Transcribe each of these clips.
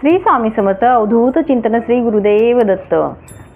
श्री स्वामी समर्थ अवधूत चिंतन श्री गुरुदेव दत्त.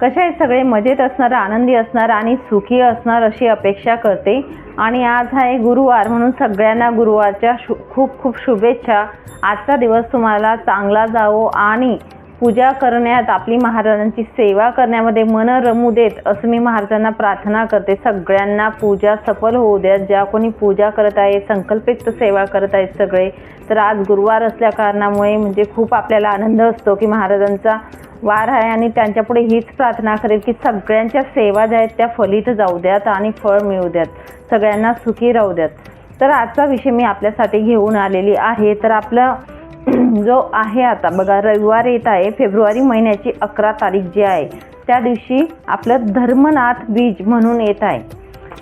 कसे आहेत सगळे? मजेत असणार आनंदी असणार आणि सुखी असणार अशी अपेक्षा करते. आणि आज आहे गुरुवार म्हणून सगळ्यांना गुरुवारच्या शु खूप खूप शुभेच्छा. आजचा दिवस तुम्हाला चांगला जावो आणि पूजा करण्यात आपली महाराजांची सेवा करण्यामध्ये मन रमू देत असं मी महाराजांना प्रार्थना करते. सगळ्यांना पूजा सफल होऊ द्यात ज्या कोणी पूजा करत आहे संकल्पित सेवा करत आहेत सगळे तर आज गुरुवार असल्या कारणामुळे म्हणजे खूप आपल्याला आनंद असतो की महाराजांचा वार आहे आणि त्यांच्यापुढे हीच प्रार्थना करेल की सगळ्यांच्या सेवा ज्या आहेत त्या फलित जाऊ द्यात आणि फळ मिळू द्यात. सगळ्यांना सुखी राहू द्यात. तर आजचा विषय मी आपल्यासाठी घेऊन आलेली आहे. तर आपलं जो आहे आता बघा रविवार येत आहे फेब्रुवारी महिन्याची अकरा तारीख जी आहे त्या दिवशी आपलं धर्मनाथ बीज म्हणून येत आहे.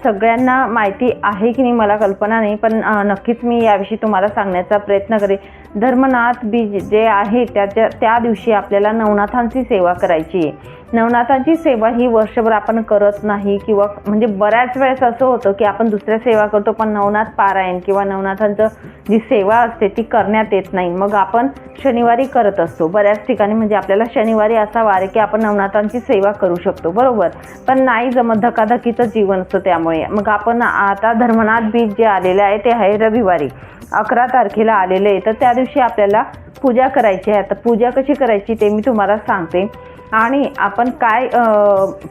सगळ्यांना माहिती आहे की नाही मला कल्पना नाही पण नक्कीच मी याविषयी तुम्हाला सांगण्याचा प्रयत्न करेन. धर्मनाथ बीज जे आहे त्याच्या त्या दिवशी आपल्याला नवनाथांची सेवा करायची आहे. नवनाथांची सेवा ही वर्षभर आपण करत नाही किंवा म्हणजे बऱ्याच वेळेस असं होतं की आपण दुसऱ्या सेवा करतो पण नवनाथ पारायण किंवा नवनाथांचं जी सेवा असते ती करण्यात येत नाही. मग आपण शनिवारी करत असतो. बऱ्याच ठिकाणी म्हणजे आपल्याला शनिवारी असा वार आहे की आपण नवनाथांची सेवा करू शकतो. बरोबर? पण नाही जमत धकाधकीचं जीवन असतं त्यामुळे. मग आपण आता धर्मनाथ बीज जे आलेलं आहे ते आहे रविवारी. अकरा तारखेला आलेलं आहे. तर त्या दिवशी आपल्याला पूजा करायची आहे. आता पूजा कशी करायची ते मी तुम्हाला सांगते. आणि आपण काय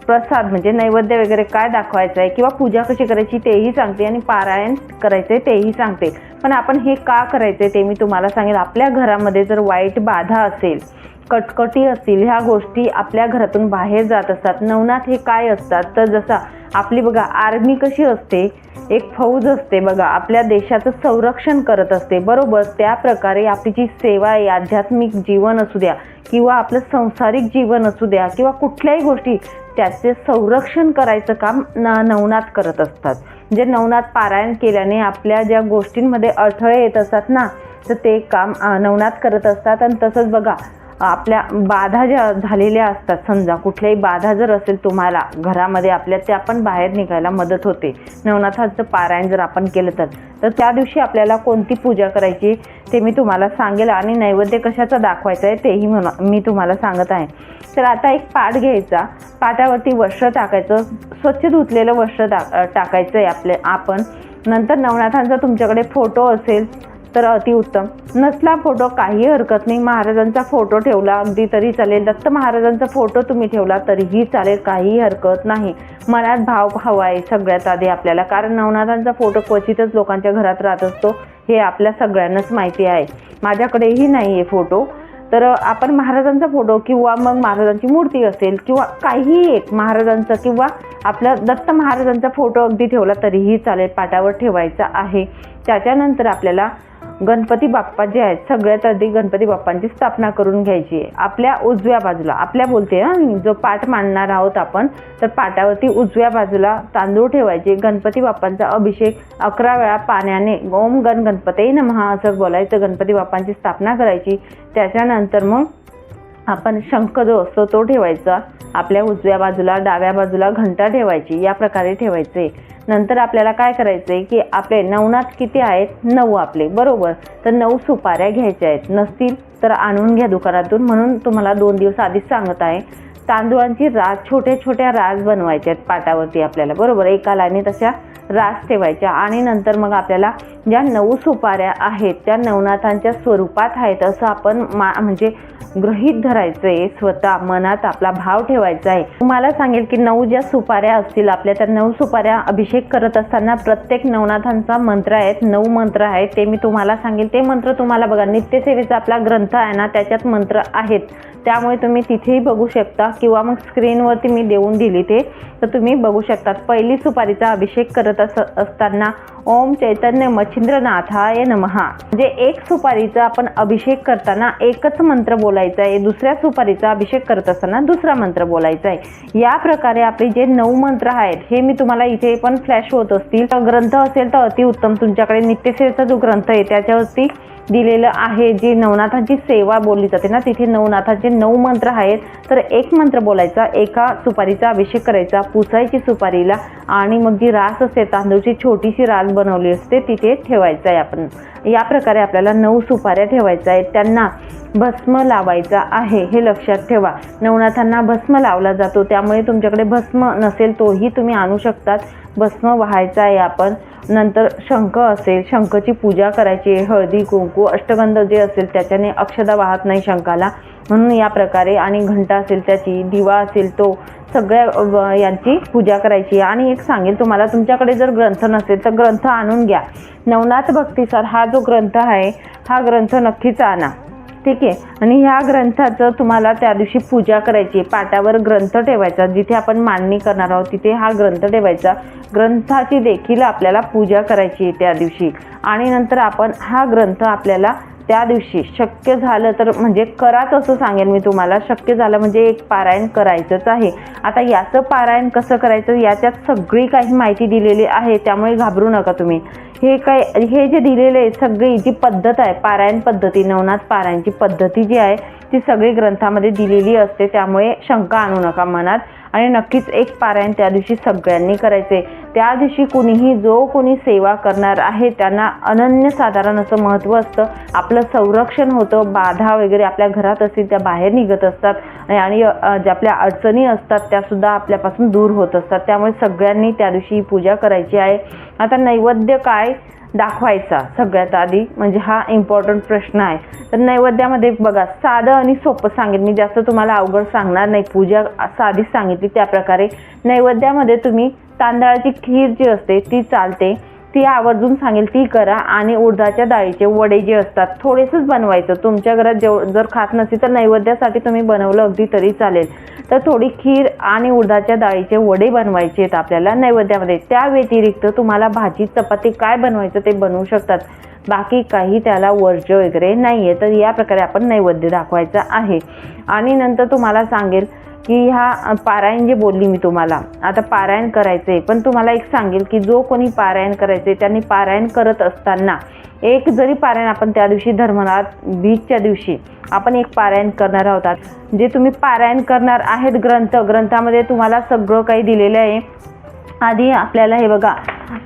प्रसाद म्हणजे नैवेद्य वगैरे काय दाखवायचं आहे किंवा पूजा कशी करायची तेही सांगते आणि पारायण करायचं आहे तेही सांगते. पण आपण हे का करायचं आहे ते मी तुम्हाला सांगेल आपल्या घरामध्ये जर वाईट बाधा असेल कटकटी असतील ह्या गोष्टी आपल्या घरातून बाहेर जात असतात. नवनाथ हे काय असतात? तर जसा आपली बघा आर्मी कशी असते? एक फौज असते बघा आपल्या देशाचं संरक्षण करत असते. बरोबर त्या प्रकारे आपली जी सेवा आहे आध्यात्मिक जीवन असू द्या किंवा आपलं संसारिक जीवन असू द्या किंवा कुठल्याही गोष्टी त्याचे संरक्षण करायचं काम न नवनाथ करत असतात. म्हणजे नवनाथ पारायण केल्याने आपल्या ज्या गोष्टींमध्ये अडथळे येत असतात ना तर ते काम नवनाथ करत असतात. आणि तसंच बघा आपल्या बाधा ज्या झालेल्या असतात समजा कुठल्याही बाधा जर असेल तुम्हाला घरामध्ये आपल्या त्या पण बाहेर निघायला मदत होते. नवनाथाचं पारायण जर आपण केलं तर तर त्या दिवशी आपल्याला कोणती पूजा करायची ते मी तुम्हाला सांगेल आणि नैवेद्य कशाचा दाखवायचं आहे तेही मी तुम्हाला सांगत आहे. तर आता एक पाट घ्यायचा. पाटावरती वस्त्र टाकायचं स्वच्छ धुतलेलं वस्त्र टाक टाकायचं आहे आपले आपण. नंतर नवनाथांचा तुमच्याकडे फोटो असेल तर अतिउत्तम नसला फोटो काही हरकत नाही. महाराजांचा फोटो ठेवला अगदी तरी चालेल. दत्त महाराजांचा फोटो तुम्ही ठेवला तरीही चालेल. काहीही हरकत नाही. मनात भाव हवा आहे सगळ्यात आधी आपल्याला. कारण नवनाथांचा फोटो क्वचितच लोकांच्या घरात राहत असतो. हे आपल्या सगळ्यांनाच माहिती आहे. माझ्याकडेही नाही आहे फोटो तर आपण महाराजांचा फोटो किंवा मग महाराजांची मूर्ती असेल किंवा काहीही एक महाराजांचा किंवा आपल्या दत्त महाराजांचा फोटो अगदी ठेवला तरीही चालेल. पाटावर ठेवायचा आहे. त्याच्यानंतर आपल्याला गणपती बाप्पा जे आहेत सगळ्यात आधी गणपती बाप्पांची स्थापना करून घ्यायची. आहे आपल्या उजव्या बाजूला आपल्या बोलते हं, जो पाठ मांडणार आहोत आपण तर पाटावरती उजव्या बाजूला तांदूळ ठेवायचे गणपती बाप्पांचा अभिषेक अकरा वेळा पाण्याने ओम गण गणपते नमहा असं बोलायचं गणपती बाप्पांची स्थापना करायची. त्याच्यानंतर मग आपण शंख जो असतो तो ठेवायचा. आपल्या उजव्या बाजूला डाव्या बाजूला घंटा ठेवायची या प्रकारे ठेवायचे. नंतर आपल्याला काय करायचं आहे की आपले नवनाथ किती आहेत? नऊ आपले बरोबर. तर नऊ सुपाऱ्या घ्यायच्या आहेत. नसतील तर आणून घ्या दुकानातून. म्हणून तुम्हाला दोन दिवस आधीच सांगत आहे. तांदूळांची रास छोट्या छोट्या रास बनवायच्या आहेत पाटावरती आपल्याला. बरोबर? एका लाईनीत तशा रास ठेवायच्या आणि नंतर मग आपल्याला ज्या नऊ सुपाऱ्या आहेत त्या नवनाथांच्या स्वरूपात आहेत असं आपण मा म्हणजे गृहीत धरायचं आहे स्वतः मनात आपला भाव ठेवायचा आहे. तुम्हाला सांगेल की नऊ ज्या सुपाऱ्या असतील आपल्या त्या नऊ सुपाऱ्या अभिषेक करत असताना प्रत्येक नवनाथांचा मंत्र आहेत नऊ मंत्र आहेत. ते मी तुम्हाला सांगेल. ते मंत्र तुम्हाला बघा नित्यसेवेचा आपला ग्रंथ आहे ना त्याच्यात मंत्र आहेत. त्यामुळे तुम्ही तिथेही बघू शकता. किंवा मग स्क्रीनवरती मी देऊन दिली ते तर तुम्ही बघू शकतात. पहिली सुपारीचा अभिषेक करत अस असताना ओम चैतन्य मच्छिंद्रनाथाय नमहा म्हणजे एक सुपारीचा आपण अभिषेक करताना एकच मंत्र बोलायचा आहे. दुसऱ्या सुपारीचा अभिषेक करत असताना दुसरा मंत्र बोलायचा आहे. या प्रकारे आपले जे नऊ मंत्र आहेत हे मी तुम्हाला इथे पण फ्लॅश होत असतील. तर ग्रंथ असेल तर अतिउत्तम. तुमच्याकडे नित्यसेवेचा जो ग्रंथ आहे त्याच्यावरती दिलेलं आहे जी नवनाथांची सेवा बोलली जाते ना तिथे नवनाथाचे नऊ मंत्र आहेत. तर एक मंत्र बोलायचा एका सुपारीचा अभिषेक करायचा पुसायची सुपारीला आणि मग जी रास असते तांदूळची छोटीशी रास बनवली असते तिथे ठेवायचं आहे आपण. या प्रकारे आपल्याला नऊ सुपाऱ्या ठेवायच्या आहेत. त्यांना भस्म लावायचा आहे हे लक्षात ठेवा. नवनाथांना भस्म लावला जातो त्यामुळे तुमच्याकडे भस्म नसेल तोही तुम्ही आणू शकतात. भस्म व्हायचा आहे आपण. नंतर शंख असेल शंखची पूजा करायची आहे हळदी कुंकू अष्टगंध जे असेल त्याच्याने अक्षदा वाहत नाही शंखाला. म्हणून या प्रकारे आणि घंटा असेल त्याची दिवा असेल तो सगळ्या यांची पूजा करायची आहे. आणि एक सांगेल तुम्हाला तुमच्याकडे जर ग्रंथ नसेल तर ग्रंथ आणून घ्या. नवनाथ भक्तीसर हा जो ग्रंथ आहे हा ग्रंथ नक्कीच आणा. ठीक आहे. आणि ह्या ग्रंथाचं तुम्हाला त्या दिवशी पूजा करायची पाटावर ग्रंथ ठेवायचा. जिथे आपण मांडणी करणार आहोत तिथे हा ग्रंथ ठेवायचा. ग्रंथाची देखील आपल्याला पूजा करायची आहे त्या दिवशी. आणि नंतर आपण हा ग्रंथ आपल्याला त्या दिवशी शक्य झालं तर म्हणजे कराच असं सांगेन मी तुम्हाला. शक्य झालं म्हणजे एक पारायण करायचंच आहे. आता याचं पारायण कसं करायचं याच्यात सगळी काही माहिती दिलेली आहे त्यामुळे घाबरू नका तुम्ही. हे काय हे जे दिलेले आहे सगळी जी पद्धत आहे पारायण पद्धती नवनाथ पारायणची पद्धती जी आहे ती सगळी ग्रंथामध्ये दिलेली असते त्यामुळे शंका आणू नका मनात. आणि नक्कीच एक पारायण त्या दिवशी सगळ्यांनी करायचे. त्या दिवशी कुणीही जो कोणी सेवा करणार आहे त्यांना अनन्यसाधारण असं महत्त्व असतं. आपलं संरक्षण होतं बाधा वगैरे आपल्या घरात असतील त्या बाहेर निघत असतात. आणि- ज्या आपल्या अडचणी असतात त्यासुद्धा आपल्यापासून दूर होत असतात. त्यामुळे सगळ्यांनी त्या दिवशी ही पूजा करायची आहे. आता नैवेद्य काय? दाखवायचा सगळ्यात आधी. म्हणजे हा इम्पॉर्टंट प्रश्न आहे. तर नैवेद्यामध्ये बघा साधं आणि सोपं सांगेन. मी जास्त तुम्हाला अवघड सांगणार नाही. पूजा साधीच सांगितली. त्या प्रकारे नैवेद्यामध्ये तुम्ही तांदळाची खीर जी असते ती चालते. ती आवर्जून सांगेल ती करा आणि उडदाच्या डाळीचे वडे जे असतात थोडेसंच बनवायचं. तुमच्या घरात जेव जर खात नसेल तर नैवेद्यासाठी तुम्ही बनवलं अगदी तरी चालेल. तर थोडी खीर आणि उडदाच्या डाळीचे वडे बनवायचे आहेत आपल्याला नैवेद्यामध्ये. त्या व्यतिरिक्त तुम्हाला भाजी चपाती काय बनवायचं ते बनवू शकतात. बाकी काही त्याला वर्ज वगैरे नाही आहे तर या प्रकारे आपण नैवेद्य दाखवायचा आहे. आणि नंतर तुम्हाला सांगेल की हा पारायण जे बोलली मी तुम्हाला आता पारायण करायचे पण तुम्हाला एक सांगेल की जो कोणी पारायण करायचे त्यांनी पारायण करत असताना एक जरी पारायण आपण त्या दिवशी धर्मनाथ बीजच्या दिवशी आपण एक पारायण करणार आहोत. जे तुम्ही पारायण करणार आहेत ग्रंथ ग्रंथामध्ये तुम्हाला सगळं काही दिलेलं आहे. आधी आपल्याला हे बघा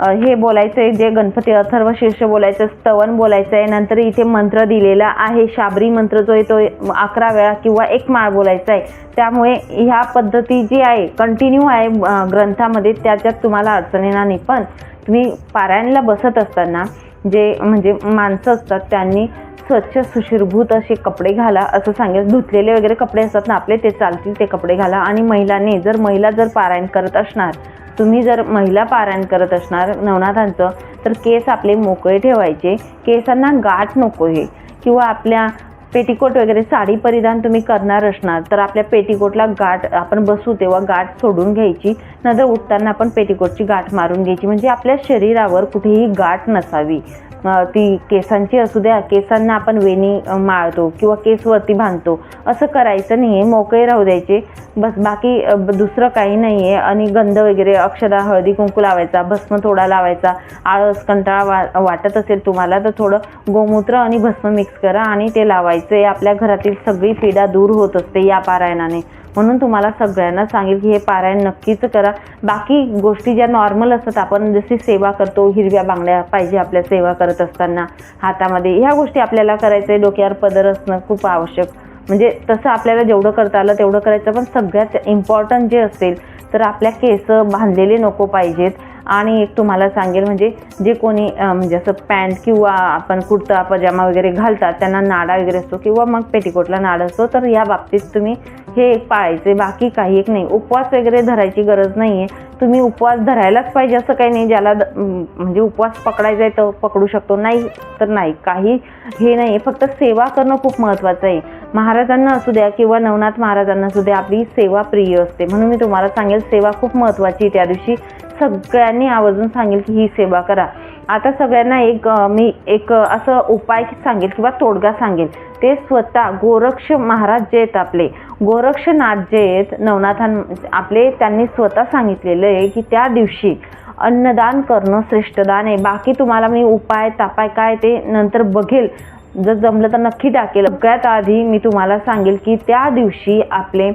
हे बोलायचं आहे जे गणपती अथर्व शीर्ष बोलायचं स्तवन बोलायचं आहे नंतर इथे मंत्र दिलेला आहे शाबरी मंत्र जो आहे तो अकरा वेळा किंवा एक माळ बोलायचा आहे त्यामुळे ह्या पद्धती जी आहे कंटिन्यू आहे ग्रंथामध्ये त्याच्यात तुम्हाला अडचण येणार नाही. पण तुम्ही पारायणला बसत असताना जे म्हणजे माणसं असतात त्यांनी स्वच्छ सुशीरभूत असे कपडे घाला असं सांगेल. धुतलेले वगैरे कपडे असतात ना आपले ते चालतील ते कपडे घाला. आणि महिलांनी जर महिला जर पारायण करत असणार तुम्ही जर महिला पारायण करत असणार नवनाथांचं तर केस आपले मोकळे ठेवायचे. केसांना गाठ नको हे. किंवा आपल्या पेटीकोट वगैरे साडी परिधान तुम्ही करणार असणार तर आपल्या पेटीकोटला गाठ आपण बसू तेव्हा गाठ सोडून घ्यायची. नंतर उठताना आपण पेटिकोटची गाठ मारून घ्यायची. म्हणजे आपल्या शरीरावर कुठेही गाठ नसावी. ती केसांची असू द्या केसांना आपण वेणी माळतो किंवा केसवरती बांधतो. असं करायचं नाही आहे मोकळे राहू द्यायचे. बस बाकी दुसरं काही नाही आहे आणि गंध वगैरे अक्षदा हळदी कुंकू लावायचा भस्म थोडा लावायचा. आळस कंटाळा वा वाटत असेल तुम्हाला तर थोडं गोमूत्र आणि भस्म मिक्स करा आणि ते लावायचे आपल्या घरातील सगळी पीडा दूर होत असते या पारायणाने. म्हणून तुम्हाला सगळ्यांना सांगेल की हे पारायण नक्कीच करा. बाकी गोष्टी ज्या नॉर्मल असतात आपण जशी सेवा करतो हिरव्या बांगड्या पाहिजे आपल्या सेवा करत असताना हातामध्ये ह्या गोष्टी आपल्याला करायचं डोक्यावर पदर असणं खूप आवश्यक. म्हणजे तसं आपल्याला जेवढं करता आलं तेवढं करायचं. पण सगळ्यात इम्पॉर्टंट जे असेल तर आपल्या केस बांधलेले नको पाहिजेत. आणि एक तुम्हाला सांगेल म्हणजे जे कोणी म्हणजे असं पॅन्ट किंवा आपण कुर्ता पजामा वगैरे घालतात त्यांना नाडा वगैरे असतो किंवा मग पेटीकोटला नाड असतो तर या बाबतीत तुम्ही हे एक पाळायचे बाकी काही एक नाही. उपवास वगैरे धरायची गरज नाही आहे तुम्ही उपवास धरायलाच पाहिजे असं काही नाही ज्याला द- म्हणजे उपवास पकडायचा आहे तर पकडू शकतो. नाही तर नाही. काही हे नाही फक्त सेवा करणं खूप महत्त्वाचं आहे. महाराजांना असू द्या किंवा नवनाथ महाराजांना असू द्या आपली सेवा प्रिय असते. म्हणून मी तुम्हाला सांगेल सेवा खूप महत्त्वाची त्या दिवशी सगळ्यांनी आवर्जून सांगेल की ही सेवा करा. आता सगळ्यांना एक मी एक असं उपाय सांगेल किंवा तोडगा सांगेल. ते स्वतः गोरक्ष महाराज जे आहेत आपले गोरक्षनाथ जे आहेत नवनाथां आपले त्यांनी स्वतः सांगितलेलं आहे की त्या दिवशी अन्नदान करणं श्रेष्ठदान आहे. बाकी तुम्हाला मी उपाय तापाय काय ते नंतर बघेल. जर जमलं तर नक्की टाकेल सगळ्यात आधी मी तुम्हाला सांगेल की त्या दिवशी आपले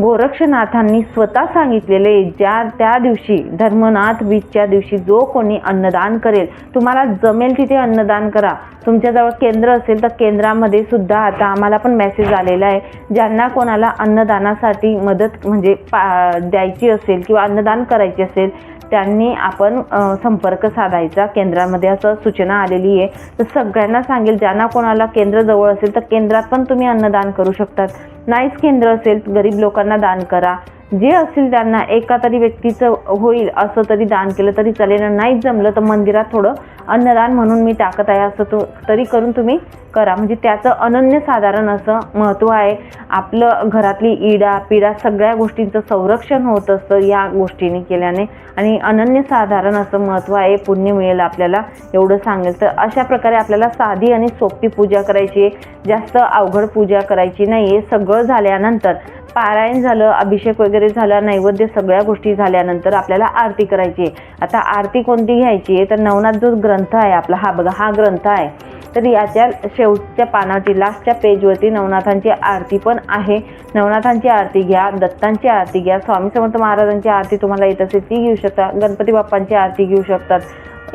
गोरक्षनाथांनी स्वतः सांगितलेले ज्या त्या दिवशी धर्मनाथ बीजच्या दिवशी जो कोणी अन्नदान करेल तुम्हाला जमेल तिथे अन्नदान करा. तुमच्याजवळ केंद्र असेल तर केंद्रामध्ये सुद्धा आता आम्हाला पण मेसेज आलेला आहे. ज्यांना कोणाला अन्नदानासाठी मदत म्हणजे पा द्यायची असेल किंवा अन्नदान करायचे असेल त्यांनी आपण संपर्क साधायचा. केंद्रामध्ये असं सूचना आलेली आहे. तर सगळ्यांना सांगेल ज्यांना कोणाला केंद्र जवळ असेल तर केंद्रात पण तुम्ही अन्नदान करू शकतात. नाहीच केंद्र असेल गरीब लोकांना दान करा. जे असेल त्यांना एका तरी व्यक्तीचं होईल असं तरी दान केलं तरी चालेल. नाही नाहीच जमलं तर मंदिरात थोडं अन्नदान म्हणून मी टाकत आहे असं तो तरी करून तुम्ही करा. म्हणजे त्याचं अनन्यसाधारण असं महत्त्व आहे. आपलं घरातली इडा पिडा सगळ्या गोष्टींचं संरक्षण होत असतं या गोष्टीने केल्याने. आणि अनन्यसाधारण असं महत्त्व आहे पुण्य मिळेल आपल्याला एवढं सांगेल. तर अशा प्रकारे आपल्याला साधी आणि सोपी पूजा करायची आहे. जास्त अवघड पूजा करायची नाही आहे सगळं झाल्यानंतर पारायण झालं अभिषेक वगैरे झाला नैवेद्य सगळ्या गोष्टी झाल्यानंतर आपल्याला आरती करायची आहे. आता आरती कोणती घ्यायची आहे? तर नवनाथ जो ग्रंथ आहे आपला हा बघा हा ग्रंथ आहे. तर याच्या शेवटच्या पानावरती लास्टच्या पेजवरती नवनाथांची आरती पण आहे. नवनाथांची आरती घ्या दत्तांची आरती घ्या स्वामी समर्थ महाराजांची आरती तुम्हाला येत असेल ती घेऊ शकता. गणपती बाप्पांची आरती घेऊ शकतात.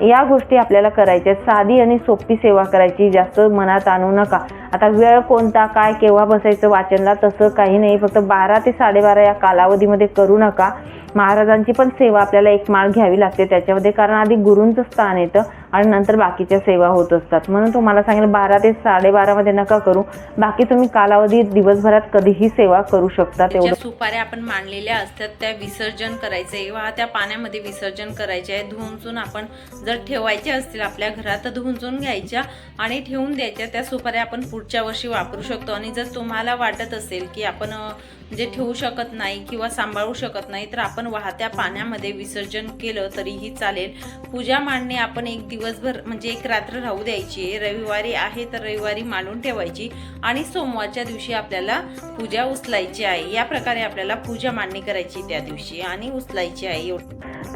या गोष्टी आपल्याला करायच्या आहेत. साधी आणि सोपी सेवा करायची जास्त मनात आणू नका. आता वेळ कोणता काय केव्हा बसायचं वाचनला तसं काही नाही. फक्त बारा ते साडेबारा या कालावधीमध्ये करू नका. महाराजांची पण सेवा आपल्याला एक माळ घ्यावी लागते. त्याच्यामध्ये कारण आधी गुरूंचं स्थान येतं आणि नंतर बाकीच्या सेवा होत असतात. म्हणून तुम्हाला सांगेल बारा ते साडेबारामध्ये नका करू. बाकी तुम्ही कालावधी दिवसभरात कधीही सेवा करू शकता. तेवढं ज्या सुपाऱ्या आपण मांडलेल्या असतात. त्या विसर्जन करायचे. किंवा त्या पाण्यामध्ये विसर्जन करायचे आहे. धुवून आपण जर ठेवायच्या असतील आपल्या घरात तर धुवून घ्यायच्या आणि ठेवून द्यायच्या. त्या सुपाऱ्या आपण पुढच्या वर्षी वापरू शकतो. आणि जर तुम्हाला वाटत असेल की आपण म्हणजे ठेवू शकत नाही किंवा सांभाळू शकत नाही तर आपण वाहत्या पाण्यामध्ये विसर्जन केलं तरीही चालेल. पूजा मांडणे आपण एक दिवसभर म्हणजे एक रात्र राहू द्यायची आहे. रविवारी आहे तर रविवारी मांडून ठेवायची आणि सोमवारच्या दिवशी आपल्याला पूजा उचलायची आहे. या प्रकारे आपल्याला पूजा मांडणी करायची त्या दिवशी आणि उचलायची आहे.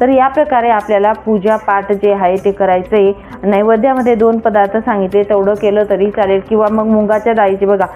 तर या प्रकारे आपल्याला पूजा पाठ जे आहे ते करायचं आहे नैवेद्यामध्ये दोन पदार्थ सांगितले तेवढं केलं तरी चालेल. किंवा मग मुगाच्या डाळीचे बघा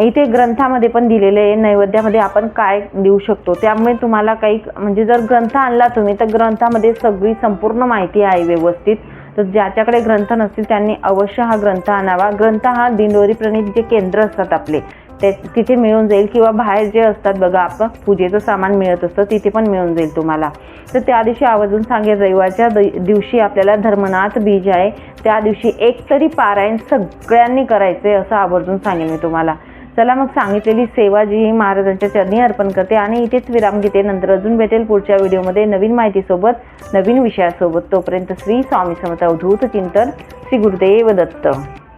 इथे ग्रंथामध्ये पण दिलेले आहे नैवेद्यामध्ये आपण काय देऊ शकतो? त्यामुळे तुम्हाला काही म्हणजे जर ग्रंथ आणला तुम्ही तर ग्रंथामध्ये सगळी संपूर्ण माहिती आहे व्यवस्थित. तर ज्याच्याकडे ग्रंथ नसतील त्यांनी अवश्य हा ग्रंथ आणावा. ग्रंथ हा दिंडोरी प्रणित जे केंद्र असतात आपले ते तिथे मिळून जाईल किंवा बाहेर जे असतात बघा आपण पूजेचं सामान मिळत असतं तिथे पण मिळून जाईल तुम्हाला. तर त्या दिवशी आवर्जून सांगेल रविवारच्या द- दिवशी आपल्याला धर्मनाथ बीज आहे. त्या दिवशी एक तरी पारायण सगळ्यांनी करायचं आहे असं आवर्जून सांगेन मी तुम्हाला. चला मग सांगितलेली सेवा जी ही महाराजांच्या चरणी अर्पण करते आणि इथेच विराम घेते. नंतर अजून भेटेल पुढच्या व्हिडिओमध्ये नवीन माहितीसोबत नवीन विषयासोबत. तोपर्यंत श्री स्वामी समर्थ अवधूत चिंतन श्री गुरुदेव दत्त.